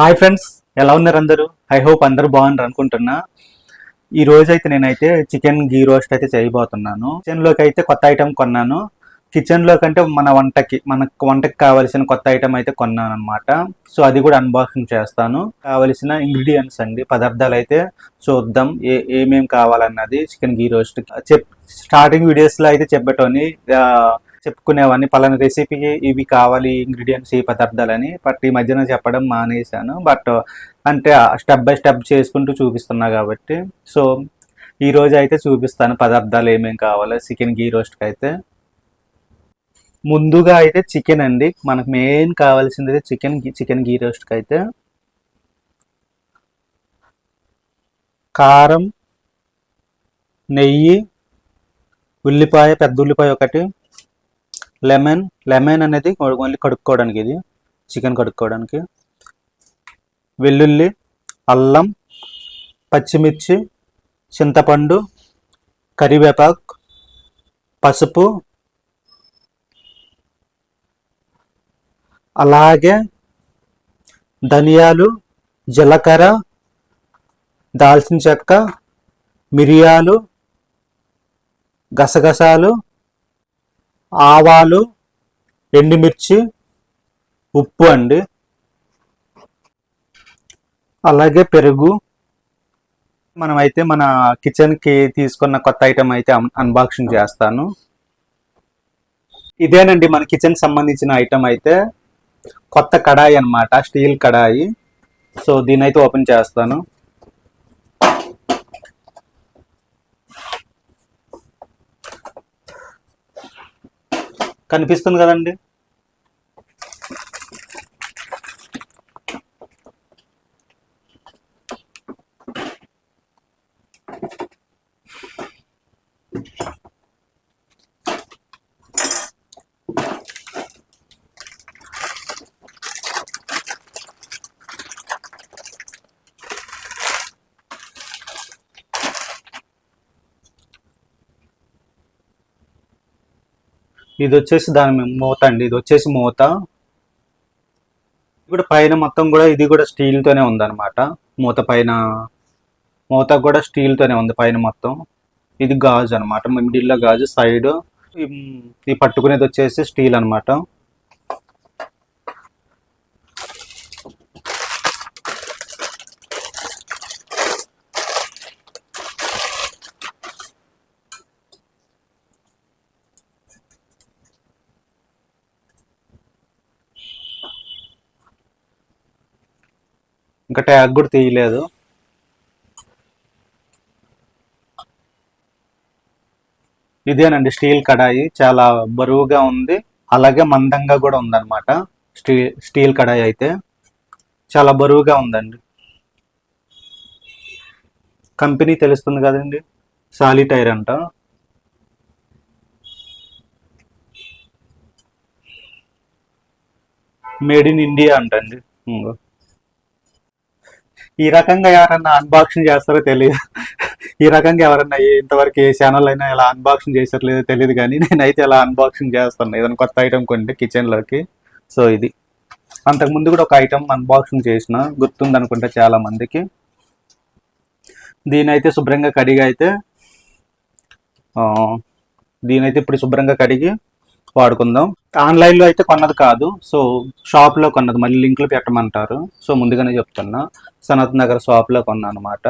Hi friends ఎలా ఉన్నారు అందరూ? ఐ హోప్ అందరూ బాగున్నారు అనుకుంటున్నా. ఈ రోజు అయితే నేనైతే చికెన్ గీ రోస్ట్ అయితే చేయబోతున్నాను. చికెన్లోకి అయితే కొత్త ఐటెం కొన్నాను. కిచెన్లో కంటే మన వంటకి మన వంటకి కావాల్సిన కొత్త ఐటమ్ అయితే కొన్నాను అనమాట సో అది కూడా అన్బాక్సింగ్ చేస్తాను. కావలసిన ఇంగ్రీడియంట్స్ అండి పదార్థాలు అయితే చూద్దాం. ఏ ఏమేమి కావాలన్నది చికెన్ గీ రోస్ట్ చెప్ స్టార్టింగ్ వీడియోస్లో అయితే చెప్పటోని చెప్పుకునేవాడిని. పలానా రెసిపీకి ఇవి కావాలి ఇంగ్రీడియంట్స్ ఈ పదార్థాలని. బట్ ఈ మధ్యన చెప్పడం మానేశాను. బట్ అంటే స్టెప్ బై స్టెప్ చేసుకుంటూ చూపిస్తున్నా కాబట్టి. సో ఈ రోజు అయితే చూపిస్తాను పదార్థాలు ఏమేమి కావాలో. చికెన్ గీ రోస్ట్కి అయితే. ముందుగా అయితే చికెన్ అండి. మనకు మెయిన్ కావాల్సింది అయితే చికెన్ చికెన్ గీ రోస్ట్కి అయితే. కారం నెయ్యి ఉల్లిపాయ పెద్ద ఉల్లిపాయ ఒకటి. లెమన్ లెమన్ అనేది ఓన్లీ కడుక్కోవడానికి ఇది చికెన్ కడుక్కోవడానికి. వెల్లుల్లి అల్లం పచ్చిమిర్చి చింతపండు కరివేపాకు పసుపు అలాగే ధనియాలు జీలకర్ర దాల్చిన చెక్క మిరియాలు గసగసాలు ఆవాలు ఎండుమిర్చి ఉప్పు అండి అలాగే పెరుగు. మనమైతే మన కిచెన్కి తీసుకున్న కొత్త ఐటమ్ అయితే అన్బాక్సింగ్ చేస్తాను. ఇదేనండి మన కిచెన్ సంబంధించిన ఐటమ్ అయితే. కొత్త కడాయి అన్నమాట స్టీల్ కడాయి. సో దీని అయితే ఓపెన్ చేస్తాను. కనిపిస్తుంది కదండి. ఇది వచ్చేసి దాని మూత అండి. ఇది వచ్చేసి మూత. ఇప్పుడు పైన మొత్తం కూడా ఇది కూడా స్టీల్ తోనే ఉందన్నమాట. మూత పైన మూత కూడా స్టీల్ తోనే ఉంది పైన మొత్తం. ఇది గాజు అనమాట మిడిల్లో గాజు సైడ్. ఈ పట్టుకునేది వచ్చేసి స్టీల్ అన్నమాట. ఇంకా ట్యాగ్ కూడా తీయలేదు. ఇదేనండి స్టీల్ కడాయి. చాలా బరువుగా ఉంది. అలాగే మందంగా కూడా ఉందన్నమాట. స్టీల్ స్టీల్ కడాయి అయితే. చాలా బరువుగా ఉందండి. కంపెనీ తెలుస్తుంది కదండి. సాలిటైర్ అంట. మేడ్ ఇన్ ఇండియా అంటండి. ఇంగో. ఈ రకంగా ఎవరన్నా అన్బాక్సింగ్ చేస్తారో తెలియదు ఈ రకంగా ఎవరన్నా ఇంతవరకు ఏ ఛానల్ అయినా ఇలా అన్బాక్సింగ్ చేసారో లేదో తెలియదు కానీ నేనైతే ఇలా అన్బాక్సింగ్ చేస్తాను. ఏదైనా కొత్త ఐటమ్ కొంటే కిచెన్లోకి సో ఇది. అంతకు ముందు కూడా ఒక ఐటమ్ అన్బాక్సింగ్ చేసిన. గుర్తుంది అనుకుంటా చాలా మందికి దీనైతే శుభ్రంగా కడిగి అయితే దీనైతే ఇప్పుడు శుభ్రంగా కడిగి వాడుకుందాం. ఆన్లైన్లో అయితే కొన్నది కాదు. సో షాప్లో కొన్నది. మళ్ళీ లింకులు పెట్టమంటారు. సో ముందుగానే చెప్తున్నా. సనత్ నగర్ షాప్లో కొన్నా అనమాట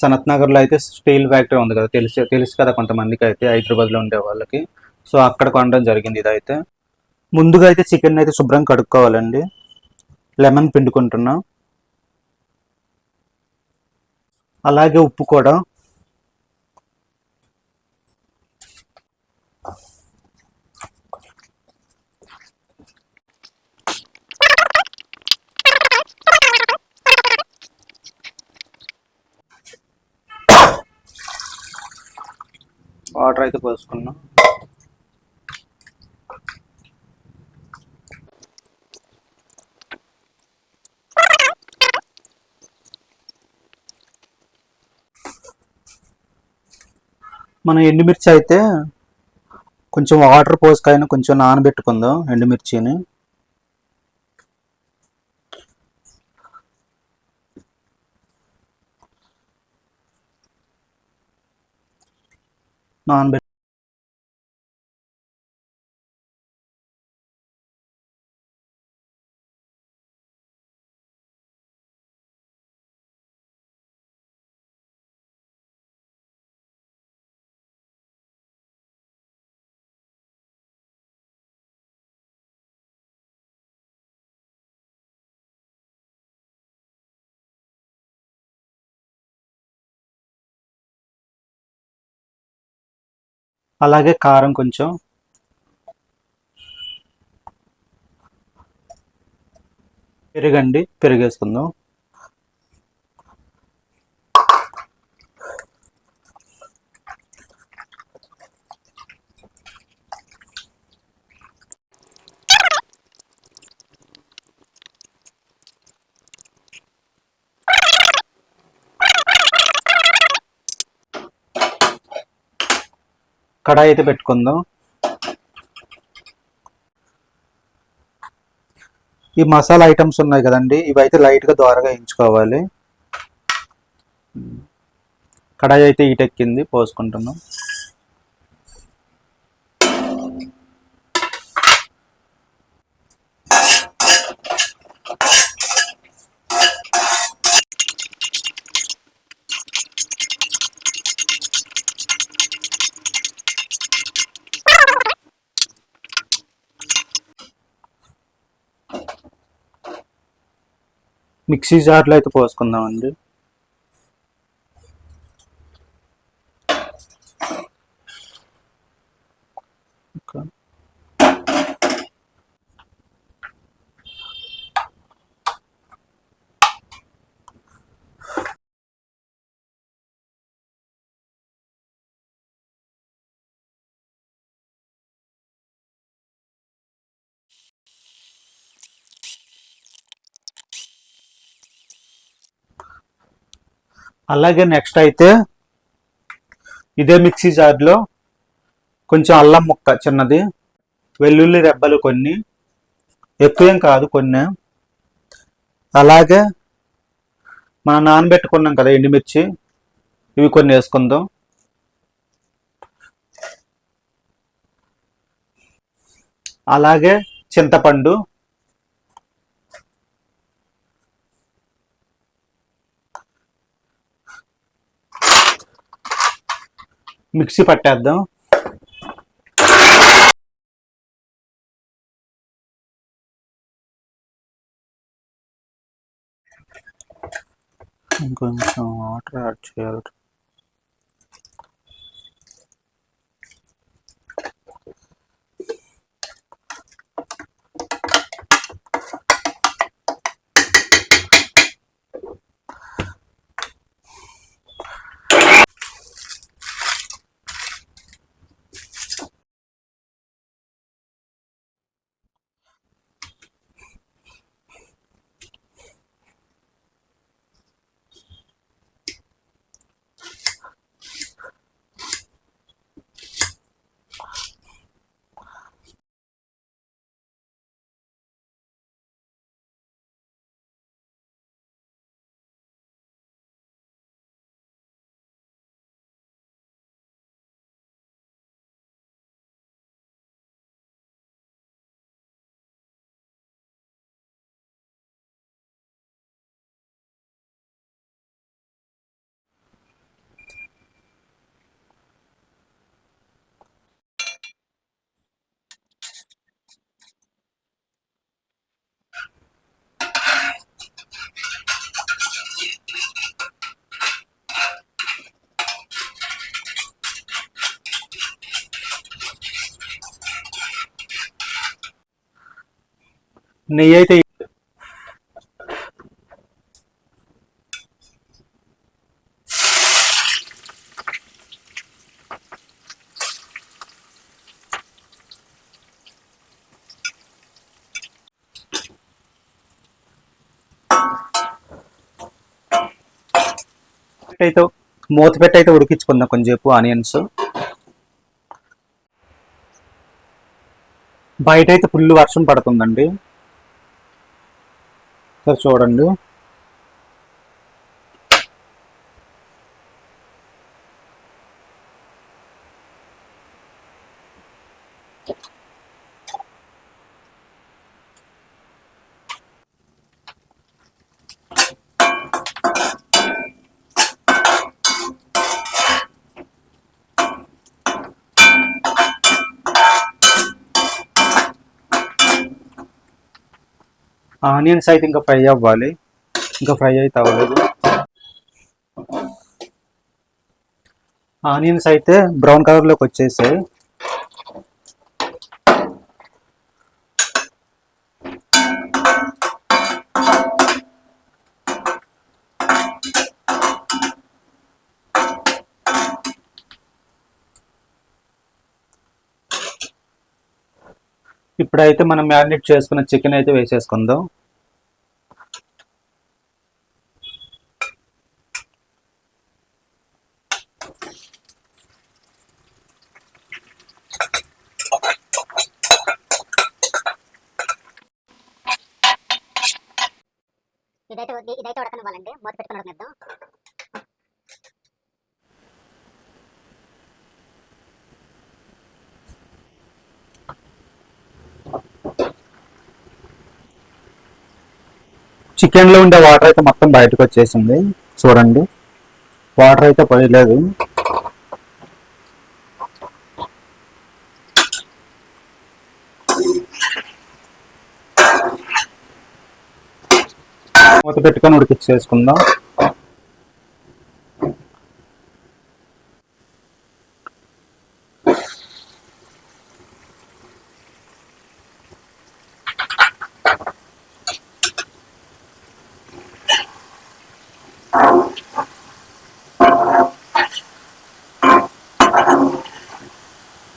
సనత్ నగర్లో అయితే స్టీల్ ఫ్యాక్టరీ ఉంది కదా. తెలుసు తెలుసు కదా కొంతమందికి అయితే హైదరాబాద్లో ఉండే వాళ్ళకి. సో అక్కడ కొనడం జరిగింది ఇదైతే. ముందుగా అయితే చికెన్ అయితే శుభ్రం కడుక్కోవాలండి. లెమన్ పిండుకుంటున్నా. అలాగే ఉప్పు కూడా వాటర్ అయితే పోసుకున్నాం. మనం ఎండుమిర్చి అయితే కొంచెం వాటర్ పోసుకైనా కొంచెం నానబెట్టుకుందాం ఎండుమిర్చిని. On but. అలాగే కారం కొంచెం. పెరుగండి పెరుగు కడాయి అయితే పెట్టుకుందాం. ఈ మసాలా ఐటమ్స్ ఉన్నాయి కదండి ఇవి అయితే లైట్గా దోరగా వేయించుకోవాలి. కడాయి అయితే ఈటెక్కింది పోసుకుంటున్నాం. మిక్సీ జార్లో అయితే పోసుకుందామండి ఇంకా అలాగే నెక్స్ట్ అయితే ఇదే మిక్సీ జార్లో కొంచెం అల్లం ముక్క చిన్నది వెల్లుల్లి రెబ్బలు కొన్ని ఎక్కువేం కాదు కొన్ని. అలాగే మనం నానబెట్టుకున్నాం కదా ఎండుమిర్చి ఇవి కొన్ని వేసుకుందాం. అలాగే చింతపండు మిక్సీ పట్టేద్దాం. ఇంకొంచెం వాటర్ యాడ్ చేయాలి. నెయ్యి అయితే అయితే మూత పెట్టి అయితే ఉడికించుకుందాం కొంచెంసేపు ఆనియన్స్. బయట అయితే ఫుల్ వర్షం పడుతుందండి. సార్ చూడండి. ఆనియన్స్ అయితే ఇంకా ఫ్రై అవ్వాలి. ఇంకా ఫ్రై అయితే అవ్వలేదు. ఆనియన్స్ అయితే బ్రౌన్ కలర్లోకి వచ్చేసాయి. ఇప్పుడైతే మనం మ్యారినేట్ చేసుకున్న చికెన్ అయితే వేసేసుకుందాం. ఇదైతే ఇదైతే ఉడకనివ్వాలండి. మూత పెట్టుకుని ఉడకనిద్దాం. చికెన్లో ఉండే వాటర్ అయితే మొత్తం బయటకు వచ్చేసింది. చూడండి. వాటర్ అయితే పోయలేదు. మూత పెట్టుకొని ఉడికిచ్చేసుకుందాం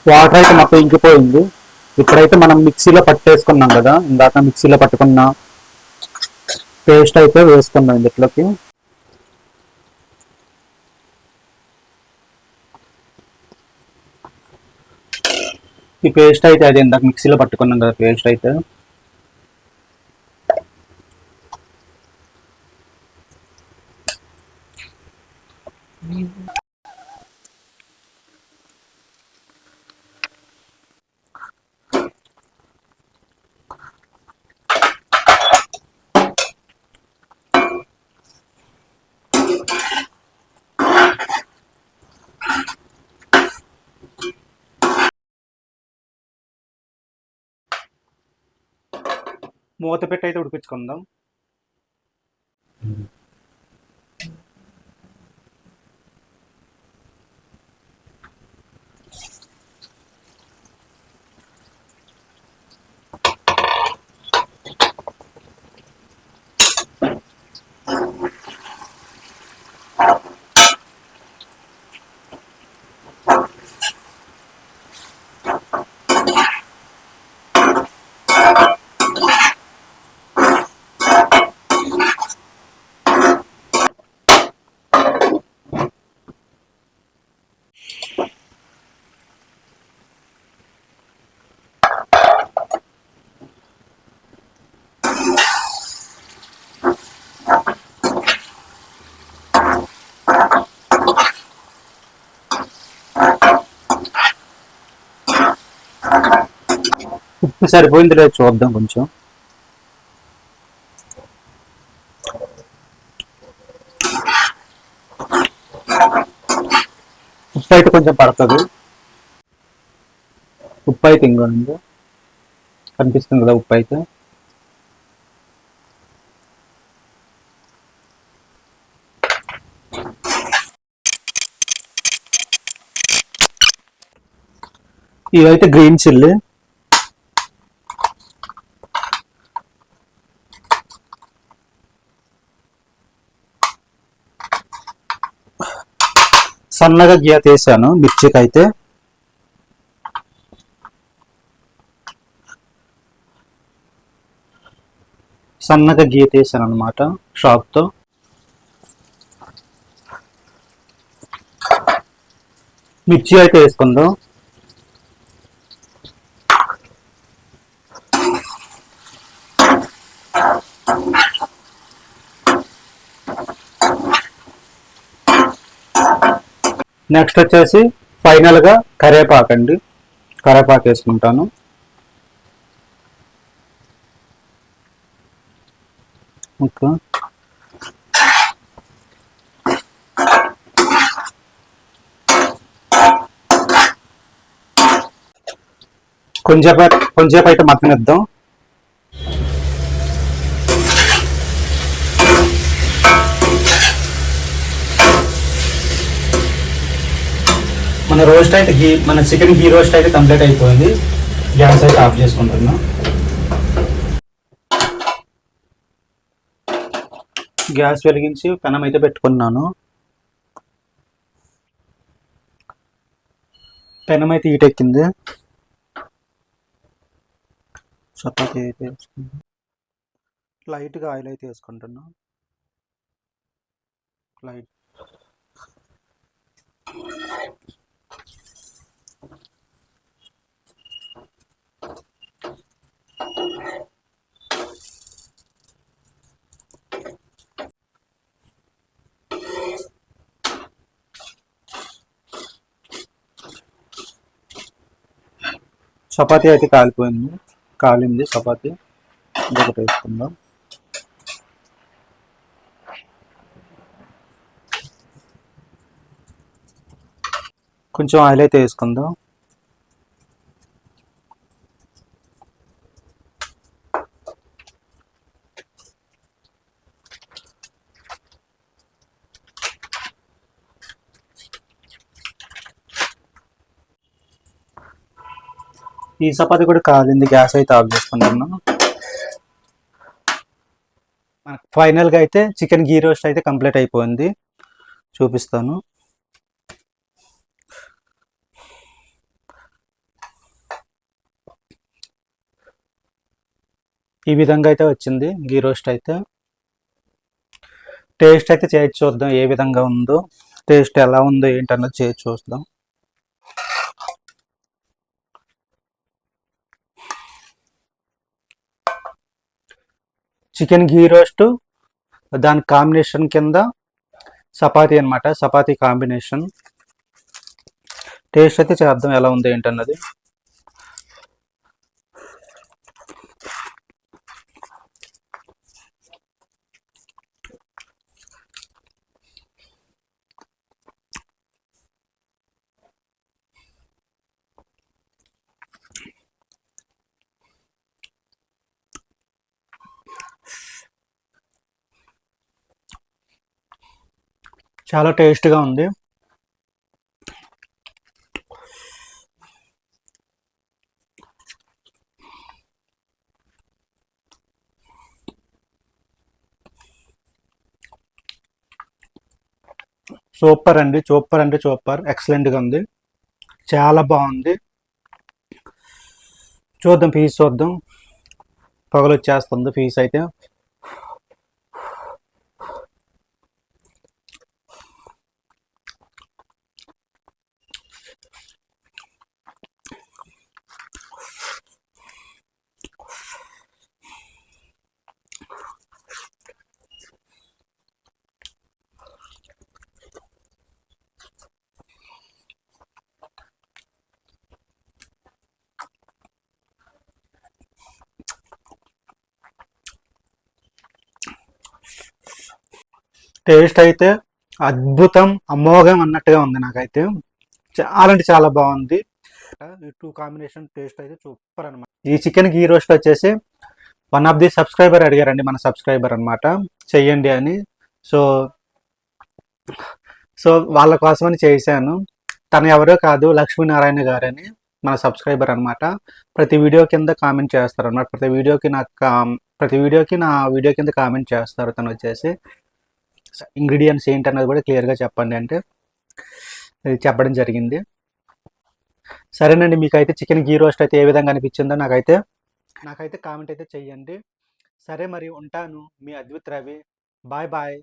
వాటర్ అయితే మొత్తం ఇంకిపోయింది. ఇప్పుడైతే మనం మిక్సీలో పట్టేసుకున్నాం కదా ఇందాక మిక్సీలో పట్టుకున్న పేస్ట్ అయితే వేసుకున్నాం ఇందులోకి. ఈ పేస్ట్ అయితే అది ఇందాక మిక్సీలో పట్టుకున్నాం కదా పేస్ట్ అయితే. మూత పెట్టి అయితే ఉడిపించుకుందాం ఉప్పు సరిపోయింది లేదు చూద్దాం కొంచెం. ఉప్పు అయితే కొంచెం పడుతుంది. ఉప్పు అయితే ఇంకోనండి కనిపిస్తుంది కదా ఉప్పు అయితే. ఇవైతే గ్రీన్ చిల్లీ. సన్నగా గీత వేసాను మిర్చికి అయితే సన్నగా గీత వేసాను అనమాట షాప్తో. మిర్చి అయితే వేసుకుందాం. నెక్స్ట్ వచ్చేసి ఫైనల్గా కరేపాకు అండి. కరేపాకు వేసుకుంటాను. ఓకే. కొంచెంసేపు కొంచెంసేపు అయితే మతనిద్దాం మన రోస్ట్ అయితే ఘీ మన చికెన్ ఘీ రోస్ట్ అయితే కంప్లీట్ అయిపోయింది. గ్యాస్ అయితే ఆఫ్ చేసుకుంటున్నాం. గ్యాస్ వెలిగించి పెనం అయితే పెట్టుకున్నాను. పెనం అయితే హీట్ ఎక్కింది. అయితే వేసుకుందాం లైట్గా ఆయిల్ అయితే వేసుకుంటున్నాం. లైట్ చపాతీ అయితే కాలిపోయింది. కాలింది చపాతీ. ఇంకొకటి వేసుకుందాం. కొంచెం ఆయిల్ అయితే వేసుకుందాం. ఈ చపాతి కూడా కాలింది గ్యాస్ అయితే ఆఫ్ చేసుకున్నాను మనకు ఫైనల్గా అయితే చికెన్ గీ రోస్ట్ అయితే కంప్లీట్ అయిపోయింది. చూపిస్తాను. ఈ విధంగా అయితే వచ్చింది గీ రోస్ట్ అయితే. టేస్ట్ అయితే చేసి చూద్దాం ఏ విధంగా ఉందో టేస్ట్ ఎలా ఉందో ఏంటన్నది చేసి చూద్దాం. చికెన్ గీ రోస్ట్ దాని కాంబినేషన్ కింద చపాతీ అన్నమాట. చపాతీ కాంబినేషన్ టేస్ట్ అయితే చేద్దాం ఎలా ఉంది ఏంటన్నది. చాలా టేస్ట్గా ఉంది. సూపర్ అండి సూపర్ అంటే సూపర్ ఎక్సలెంట్గా ఉంది. చాలా బాగుంది. చూద్దాం ఫీజు చూద్దాం. పొగలు వచ్చేస్తుంది ఫీజు అయితే. టేస్ట్ అయితే అద్భుతం అమోఘం అన్నట్టుగా ఉంది నాకైతే. చాలా అంటే చాలా బాగుంది. ఈ టూ కాంబినేషన్ టేస్ట్ అయితే సూపర్ అనమాట ఈ చికెన్ గీ రోస్ట్ వచ్చేసి వన్ ఆఫ్ ది సబ్స్క్రైబర్ అడిగారండి మన సబ్స్క్రైబర్ అన్నమాట. చెయ్యండి అని. సో సో వాళ్ళ కోసమని చేశాను. తను ఎవరో కాదు లక్ష్మీనారాయణ గారని మన సబ్స్క్రైబర్ అనమాట ప్రతి వీడియో కింద కామెంట్ చేస్తారు అన్నమాట ప్రతి వీడియోకి నాకు కా- ప్రతి వీడియోకి నా వీడియో కింద కామెంట్ చేస్తారు తను వచ్చేసి. ఇంగ్రీడియంట్స్ ఏంటన్నది కూడా క్లియర్గా చెప్పండి అంటే చెప్పడం జరిగింది. సరేనండి మీకైతే చికెన్ గీ రోస్ట్ అయితే ఏ విధంగా అనిపించిందో నాకైతే నాకైతే కామెంట్ అయితే చెయ్యండి. సరే మరి ఉంటాను మీ అద్భుత్ రవి. Bye bye